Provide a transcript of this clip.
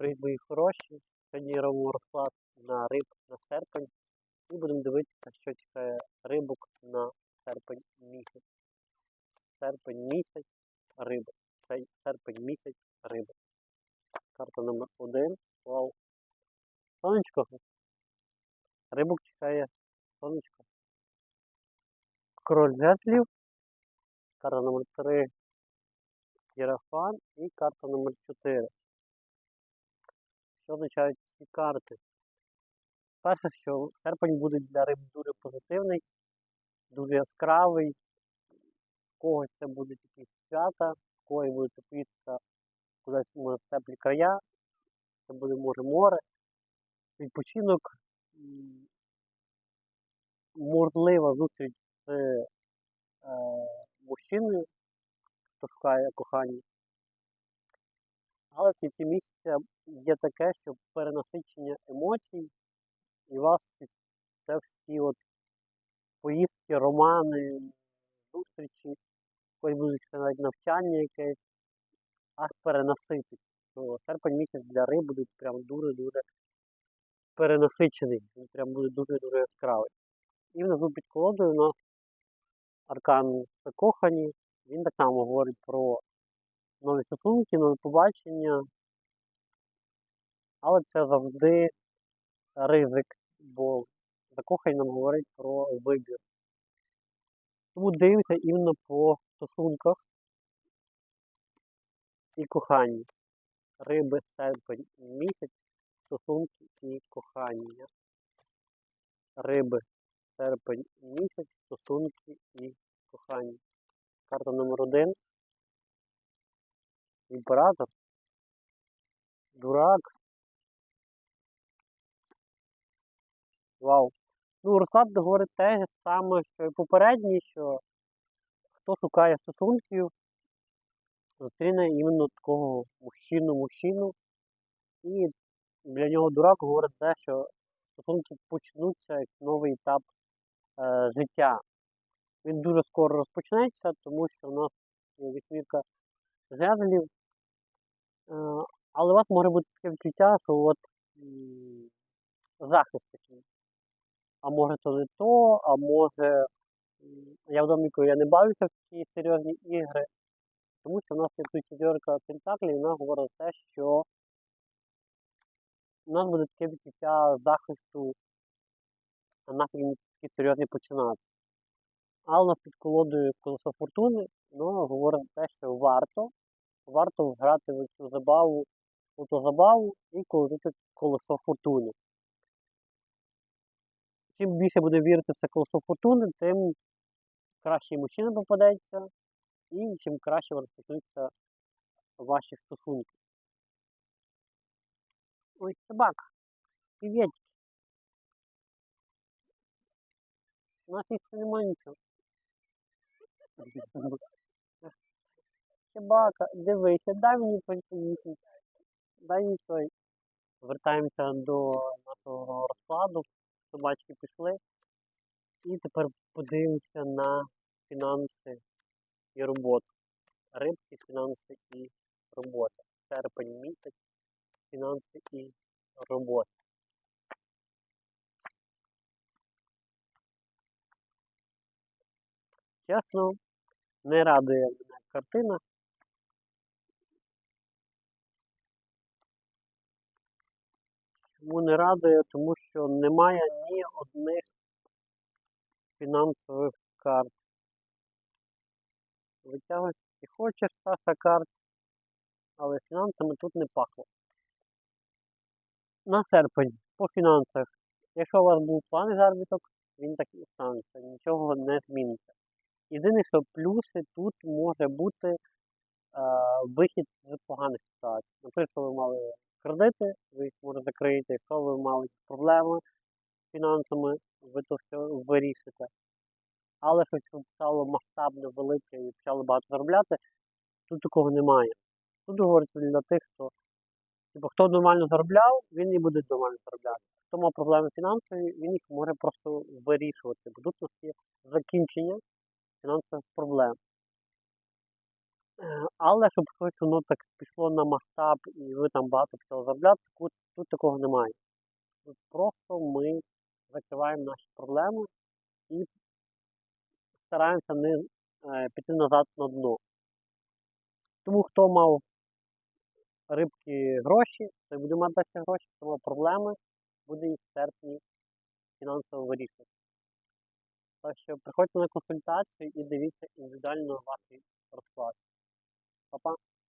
Привіт, мої хороші. Сьогодні робимо розклад на риб на серпень. І будемо дивитися, що чекає рибок на серпень місяць. Серпень місяць риби. Цей серпень місяць риби. Карта номер один. Вау. Сонечко. Рибок чекає сонечко. Король жезлів. Карта номер три. Єрафан і карта номер 4. Що означають ці карти? Перше, що серпень буде для риб дуже позитивний, дуже яскравий. В когось це будуть якісь свята, в когось буде поїздка кудись може в теплі края, це буде може море. Відпочинок, можлива зустріч з е, мужчиною, хто шукає кохання. Але в кінці місяця є таке, що перенасичення емоцій, і вас це всі от поїздки, романи, зустрічі, хоч будуть навіть навчання якесь, аж перенаситить. То серпень місяць для риб буде прям дуже-дуже перенасичений. Він прям буде дуже-дуже яскравий. І внизу під колодою у нас аркан закохані. Він так само говорить про нові стосунки, нові побачення. Але це завжди ризик, бо закоханий нам говорить про вибір. Тому дивимося іменно по стосунках і коханні. Риби, серпень, місяць, стосунки і кохання. Риби, серпень, місяць, стосунки і кохання. Карта номер один. Імператор. Дурак. Вау. Ну, розклад говорить те ж саме, що і попередній, що хто шукає стосунків, зустріне іменно такого мужчину-мужчину. І для нього дурак говорить те, що стосунки почнуться як новий етап е, життя. Він дуже скоро розпочнеться, тому що в нас вісьмірка жезлів. Е, але у вас може бути таке відчуття, що от захист такий. А може то не то, а може. Я в доміку я не бавлюся в такі серйозні ігри, тому що в нас є тут четверка пентаклів, і вона говорить те, що у нас буде таке відчуття захисту, а нафіг такі серйозні починати. А у нас під колодою колесо фортуни, ну, говорить те, що варто, варто грати в цю забаву, у ту забаву і колотити колесо фортуни. Чим більше буде вірити в це колесо фортуни, тим краще мужчина попадеться, і чим краще розпочнуться ваші стосунки. Ой, собака. Привіт. У нас їх немає нічого. Собака, дивися, дай мені поїсти. Дай мені той. Вертаємося до нашого розкладу. Собачки пішли. І тепер подивимося на фінанси і роботу. Рибки, фінанси і робота. Серпень місяць, фінанси і робота. Чесно, не радує мене картина. Чому не радує? Тому що немає ні одних фінансових карт. Витягуєш і хочеш Саша карт, але фінансами тут не пахло. На серпень по фінансах. Якщо у вас був план заробіток, він так і станеться, нічого не зміниться. Єдине, що плюси тут може бути е, вихід з поганих ситуацій. Наприклад, ви мали кредити, ви їх може закриєте, якщо ви мали проблеми з фінансами, ви то все вирішите. Але щось стало масштабне, велике і почали багато заробляти, тут такого немає. Тут говориться для тих, хто типу, хто нормально заробляв, він і буде нормально заробляти. Хто мав проблеми фінансові, він їх може просто вирішувати, бо тут у нас є закінчення фінансових проблем. Е, Але щоб щось воно так пішло на масштаб і ви там багато почали заробляти, тут, тут такого немає. Тут просто ми закриваємо наші проблеми і стараємося не е, піти назад на дно. Тому хто мав рибки гроші, той буде мати далі гроші, хто мав проблеми, буде їх серпні фінансово вирішувати. Так що приходьте на консультацію і дивіться індивідуально ваш розклад. Па-па.